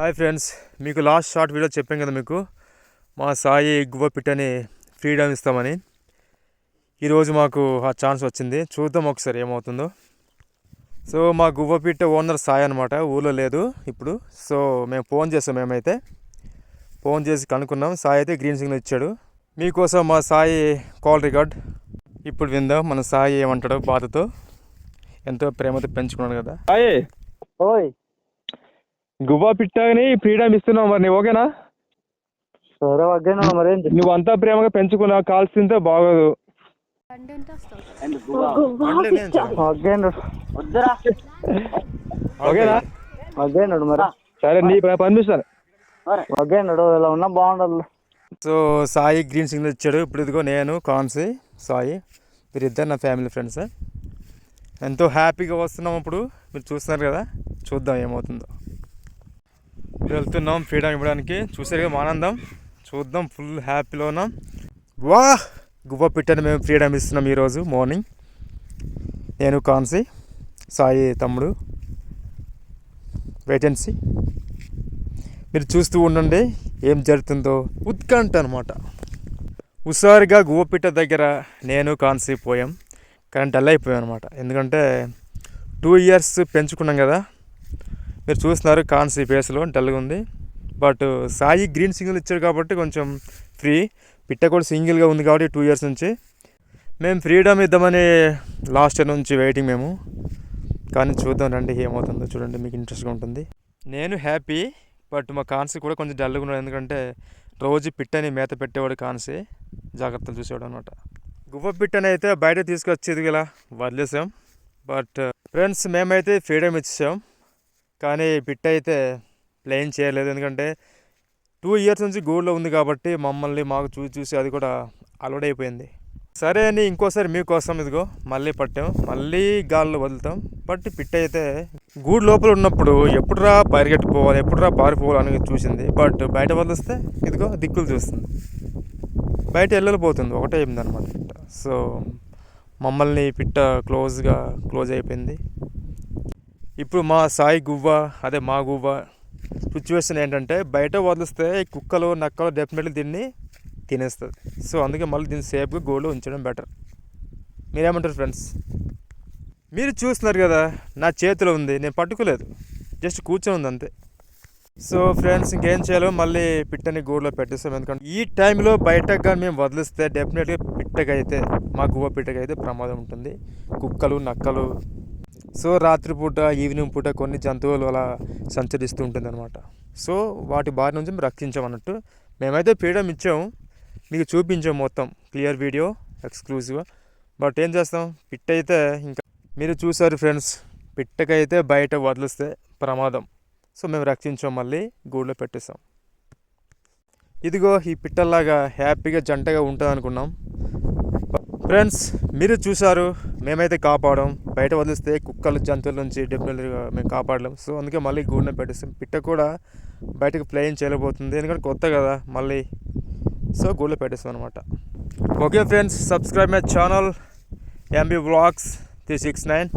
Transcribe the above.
Hi friends మీకు last short video చెప్పాం కదా మీకు. మా సాయి గువ్వ పిట్టని ఫ్రీడమ్ ఇస్తామని. ఈరోజు మాకు ఆ ఛాన్స్ వచ్చింది. చూద్దాం ఒకసారి ఏమవుతుందో. సో మా గువ్వ పిట్ట ఓనర్ సాయి అనమాట ఊళ్ళో లేదు ఇప్పుడు. సో మేము ఫోన్ చేసాం మేమైతే. ఫోన్ చేసి కనుక్కున్నాం. సాయి అయితే గ్రీన్ సిగ్నల్ ఇచ్చాడు. మీకోసం మా సాయి కాల్ రికార్డ్. ఇప్పుడు విందాం. మన సాయి ఏమంటాడో బాధతో. ఎంతో ప్రేమతో పెంచుకున్నాడు కదా. సాయి! ఓయ్! గువ్వ పిట్టని ఫ్రీడమ్ ఇస్తున్నావు మరి నీ ఓకేనా? సరే వగ్గేనా మరేంటి నువ్వు అంతా ప్రేమగా పెంచుకున్నావు కాల్సిందే బాగోదు. ఓకేనా. మరి? సరే నీ పర్మిషన్. ఇలా ఉన్నా బాగుండదు. సో సాయి గ్రీన్ సిగ్నల్ ఇచ్చాడు. ఇప్పుడు ఇదిగో నేను కాన్సీ సాయి వీరిద్దరు నా ఫ్యామిలీ ఫ్రెండ్స్. ఎంతో హ్యాపీగా వస్తున్నాం ఇప్పుడు. మీరు చూస్తున్నారు కదా చూద్దాం ఏమవుతుందో. వెళ్తున్నాం ఫ్రీడమ్ ఇవ్వడానికి. చూసారు కదా ఆనందం. చూద్దాం ఫుల్ హ్యాపీలో ఉన్నాం. వా! గువ్వ పిట్టని మేము ఫ్రీడమ్ ఇస్తున్నాం ఈరోజు మార్నింగ్ నేను కాన్సీ సాయి తమ్ముడు వేటెన్సీ మీరు చూస్తూ ఉండండి ఏం జరుగుతుందో. ఉత్కంఠ అనమాట హుషారుగా గువ్వపిట్ట దగ్గర నేను కాన్సీ పోయాం. కరెంట్ అలా అయిపోయాం అనమాట ఎందుకంటే టూ ఇయర్స్ పెంచుకున్నాం కదా. మీరు చూస్తున్నారు కాన్స్ ఈ ఫేస్లో డల్గా ఉంది. బట్ సాయి గ్రీన్ సింగిల్ ఇచ్చాడు కాబట్టి కొంచెం ఫ్రీ. పిట్ట కూడా సింగిల్గా ఉంది కాబట్టి టూ ఇయర్స్ నుంచి. మేము ఫ్రీడమ్ ఇద్దామని లాస్ట్ ఇయర్ నుంచి వెయిటింగ్ మేము. కానీ చూద్దాం రండి ఏమవుతుందో చూడండి మీకు ఇంట్రెస్ట్గా ఉంటుంది. నేను హ్యాపీ బట్ మా కాన్సీ కూడా కొంచెం డల్గా ఉన్నాడు ఎందుకంటే రోజు పిట్టని మేత పెట్టేవాడు కాన్సీ. జాగ్రత్తలు చూసేవాడు అనమాట గువ్వ పిట్టని అయితే బయట తీసుకొచ్చేది ఇలా వదిలేసాం. బట్ ఫ్రెండ్స్ మేమైతే ఫ్రీడమ్ ఇచ్చాం కానీ పిట్ట అయితే ప్లేన్ చేయలేదు. ఎందుకంటే టూ ఇయర్స్ నుంచి గూడ్లో ఉంది కాబట్టి మమ్మల్ని మాకు చూసి చూసి అది కూడా అలవాటు అయిపోయింది. సరే అని ఇంకోసారి మీకోసం ఇదిగో మళ్ళీ పట్టాం. మళ్ళీ గాల్లో వదులుతాం. బట్ పిట్ట అయితే గూడు లోపల ఉన్నప్పుడు ఎప్పుడురా పరిగెట్టుకోవాలి ఎప్పుడురా పారిపోవాలి అని చూసింది. బట్ బయట వదిలిస్తే ఇదిగో దిక్కులు చూస్తుంది. బయట వెళ్ళిపోతుంది ఒకటే అయింది అనమాట పిట్ట సో మమ్మల్ని పిట్ట క్లోజ్గా క్లోజ్ అయిపోయింది. ఇప్పుడు మా సాయి గువ్వ అదే మా గువ్వ సిచ్యువేషన్ ఏంటంటే బయట వదిలిస్తే కుక్కలు నక్కలు డెఫినెట్లీ దీన్ని తినేస్తుంది. సో అందుకే మళ్ళీ దీన్ని సేఫ్గా గోల్డ్ ఉంచడం బెటర్ మీరేమంటారు ఫ్రెండ్స్ మీరు చూస్తున్నారు కదా నా చేతిలో ఉంది నేను పట్టుకోలేదు జస్ట్ కూర్చొని ఉంది అంతే. సో ఫ్రెండ్స్ ఇంకేం చేయాలో మళ్ళీ పిట్టని గూడులో పెట్టేస్తాం. ఎందుకంటే ఈ టైంలో బయటకు కానీ మేము వదిలిస్తే డెఫినెట్గా పిట్టకైతే మా గువ్వ పిట్టకైతే ప్రమాదం ఉంటుంది. కుక్కలు నక్కలు సో రాత్రిపూట ఈవినింగ్ పూట కొన్ని జంతువులు అలా సంచరిస్తూ ఉంటుంది అనమాట సో వాటి బారి నుంచి మేము రక్షించామన్నట్టు మేమైతే ఫ్రీడమ్ ఇచ్చాము. మీకు చూపించాం మొత్తం. క్లియర్ వీడియో ఎక్స్క్లూజివ్గా బట్ ఏం చేస్తాం? పిట్ట అయితే ఇంకా మీరు చూసారు ఫ్రెండ్స్ పిట్టకైతే బయట వదిలిస్తే ప్రమాదం. సో మేము రక్షించాం మళ్ళీ గూడులో పెట్టేస్తాం ఇదిగో ఈ పిట్టల్లాగా హ్యాపీగా జంటగా ఉంటుంది అనుకున్నాం ఫ్రెండ్స్ మీరు చూశారు మేమైతే కాపాడం. బయట వదిలిస్తే కుక్కలు జంతువుల నుంచి డెఫినెట్గా మేము కాపాడలేం. సో అందుకే మళ్ళీ గూడునే పెట్టేస్తాం పిట్ట కూడా బయటకు ప్లేయింగ్ చేయలేకపోతుంది. ఎందుకంటే కొత్త కదా మళ్ళీ. సో గూడులో పెట్టేస్తాం అనమాట okay friends subscribe my channel MB blogs three six nine